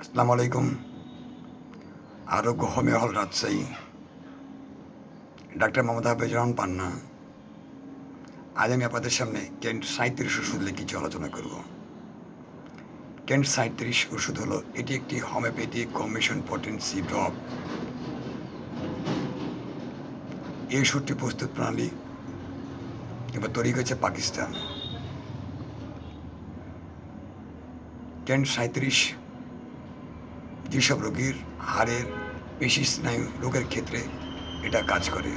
আসসালামু আলাইকুম। আরোগ্য হোমিও হল রাজশাহী। ডাক্তার মমতা হাফেজ রহমান পান্না। আজ আমি আপনাদের সামনে কেন্ট সাঁত্রিশ ওষুধ নিয়ে কিছু আলোচনা করব। কেন্ট সাঁত্রিশ ওষুধ হলো, এটি একটি হোমিওপ্যাথি কমিশন পটেন্সি ড্রপ। এই ওষুধটি প্রস্তুত প্রণালী এবার তৈরি করেছে পাকিস্তান। কেন্ট সাঁত্রিশ যেসব রোগীর হাড়ের পেশি স্নায়ু রোগের ক্ষেত্রে এটা কাজ করে।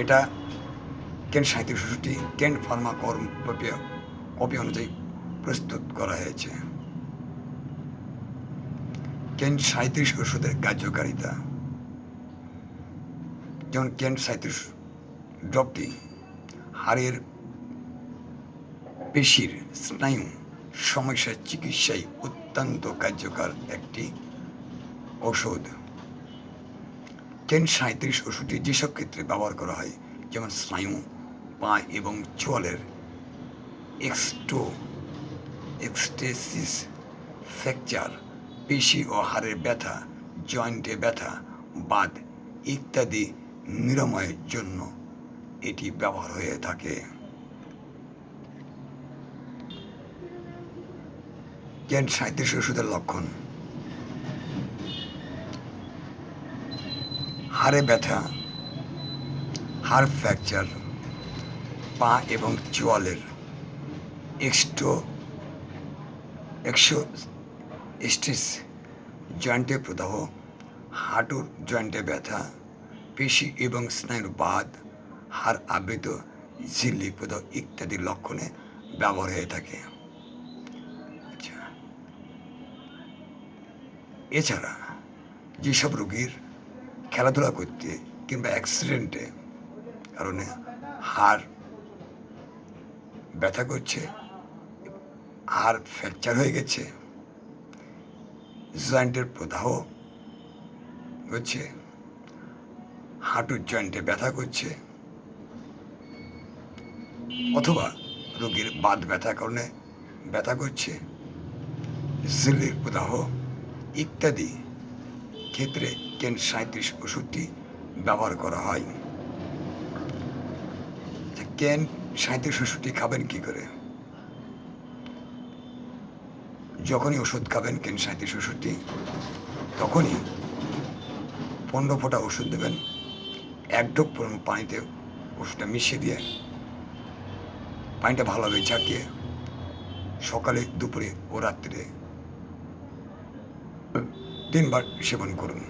এটা কেন সাঁত্রিশ ওষুধটি কেন ফার্মা কর্ম কপি অনুযায়ী প্রস্তুত করা হয়েছে। কেন সাঁত্রিশ ওষুধের কার্যকারিতা। যেমন কেন সাঁত্রিশ ড্রপটি হাড়ের পেশির স্নায়ু সমস্যার চিকিৎসায় অত্যন্ত কার্যকর একটি ওষুধ টেন সাঁত্রিশ ওষুধটি যেসব ক্ষেত্রে ব্যবহার করা হয়, যেমন স্নায়ু, পা এবং চোয়ালের এক্সটো, এক্সটেসিস, ফ্র্যাকচার, পেশি ও হাড়ের ব্যথা, জয়েন্টে ব্যথা, বাদ ইত্যাদি নিরাময়ের জন্য এটি ব্যবহার হয়ে থাকে। জ্ঞান সাঁত্রিশ ওষুধের লক্ষণ। হাড়ে ব্যথা, হাড় ফ্র্যাকচার, পা এবং চোয়ালের এক্সটো একশো স্টিস জয়েন্টে প্রদাহ হাঁটুর জয়েন্টে ব্যথা, পেশি এবং স্নায়ুর বাদ, হাড় আবৃত, ঝিল্লি প্রদাহ ইত্যাদি লক্ষণে ব্যবহার হয়ে থাকে। এছাড়া যেসব রোগীর খেলাধুলা করতে কিংবা অ্যাক্সিডেন্টে কারণে হাড় ব্যথা করছে, হাড় ফ্র্যাকচার হয়ে গেছে জয়েন্টের প্রদাহ হচ্ছে, হাঁটুর জয়েন্টে ব্যথা করছে অথবা রোগীর বাদ ব্যথার কারণে ব্যথা করছে ঝিল্লির প্রদাহ ইত্যাদি ক্ষেত্রে কেন সাঁত্রিশ ওষুধটি ব্যবহার করা হয়? কেন সাঁত্রিশ ওষুধটি খাবেন কি করে? যখনই ওষুধ খাবেন কেন সাঁত্রিশ ওষুধটি তখনই পনেরো ফোঁটা ওষুধ দেবেন, এক ঢোক পানিতে ওষুধটা মিশিয়ে দিয়ে, পানিটা ভালোভাবে ঝাঁকিয়ে সকালে, দুপুরে ও রাত্রে তিনবার সেবন করুন।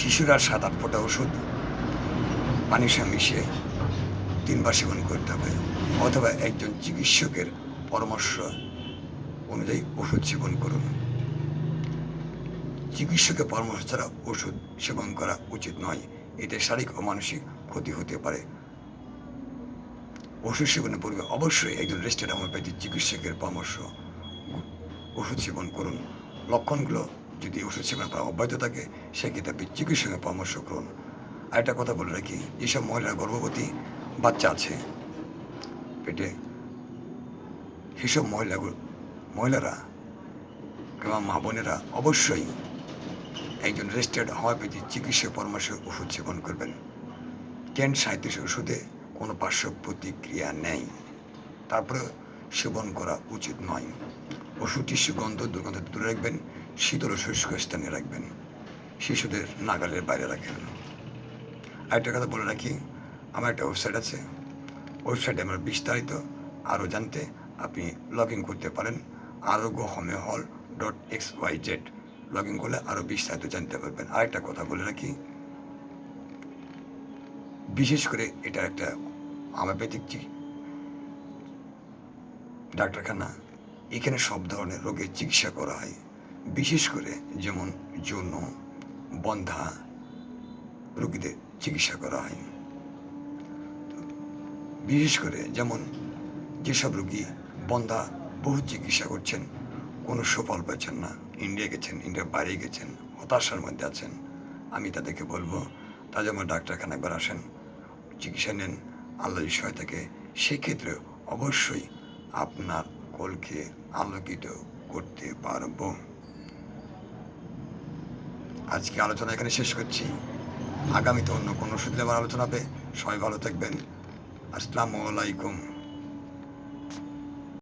শিশুরা সাত আট ফোঁটা ওষুধ পানির সঙ্গে মিশিয়ে তিনবার সেবন করতে হবে। অথবা একজন চিকিৎসকের পরামর্শ অনুযায়ী ওষুধ সেবন করুন। চিকিৎসকের পরামর্শ ছাড়া ওষুধ সেবন করা উচিত নয়। এতে শারীরিক ও মানসিক ক্ষতি হতে পারে। ওষুধ সেবনের পূর্বে অবশ্যই একজন রেজিস্টার্ড হোমিওপ্যাথি চিকিৎসকের পরামর্শ, ওষুধ সেবন করুন। লক্ষণগুলো যদি ওষুধ সেবন করা অব্যাহত থাকে, সেক্ষেত্রে চিকিৎসকের পরামর্শ করুন। আরেকটা কথা বলে রাখি, যেসব মহিলা গর্ভবতী বাচ্চা আছে, পেটে, সেসব মহিলাগুলো মহিলারা কিংবা মা বোনেরা অবশ্যই একজন রেজিস্টার্ড হোমিওপ্যাথি চিকিৎসক পরামর্শে ওষুধ সেবন করবেন। কেন সাঁত্রিশ ওষুধে কোনো পার্শ্ব প্রতিক্রিয়া নেই। তারপরে সেবন করা উচিত নয়। ওষুধটি সুগন্ধ দুর্গন্ধ দূরে রাখবেন, শীতল ও শুষ্ক স্থানে রাখবেন। শিশুদের নাগালের বাইরে রাখেন। আরেকটা কথা বলে রাখি, আমার একটা ওয়েবসাইট আছে। ওয়েবসাইটে আমার বিস্তারিত আরও জানতে আপনি লগ ইন করতে পারেন Arogya homeo hall dot X Y Z log in করলে আরও বিস্তারিত জানতে পারবেন। আরেকটা কথা বলে রাখি, বিশেষ করে এটা একটা হোমিওপ্যাথিক ডাক্তারখানা এখানে সব ধরনের রোগের চিকিৎসা করা হয়, বিশেষ করে যেমন যৌন বন্ধা রোগীদের চিকিৎসা করা হয়। বিশেষ করে যেমন যেসব রোগী বন্ধা বহু চিকিৎসা করছেন, কোনো সুফল পাচ্ছেন না, ইন্ডিয়া গেছেন, ইন্ডিয়ার বাইরে গেছেন, হতাশার মধ্যে আছেন, আমি তাদেরকে বলব তা যেমন ডাক্তারখানা একবার আসেন, চিকিৎসা নেন আল্লাহ সহায় থাকে সেক্ষেত্রে অবশ্যই আপনার সকলকে আলোকিত করতে পারব। আজকে আলোচনা এখানে শেষ করছি। আগামীতে অন্য কোনো সুবিধা আলোচনা হবে সবাই ভালো থাকবেন। আসসালামু আলাইকুম।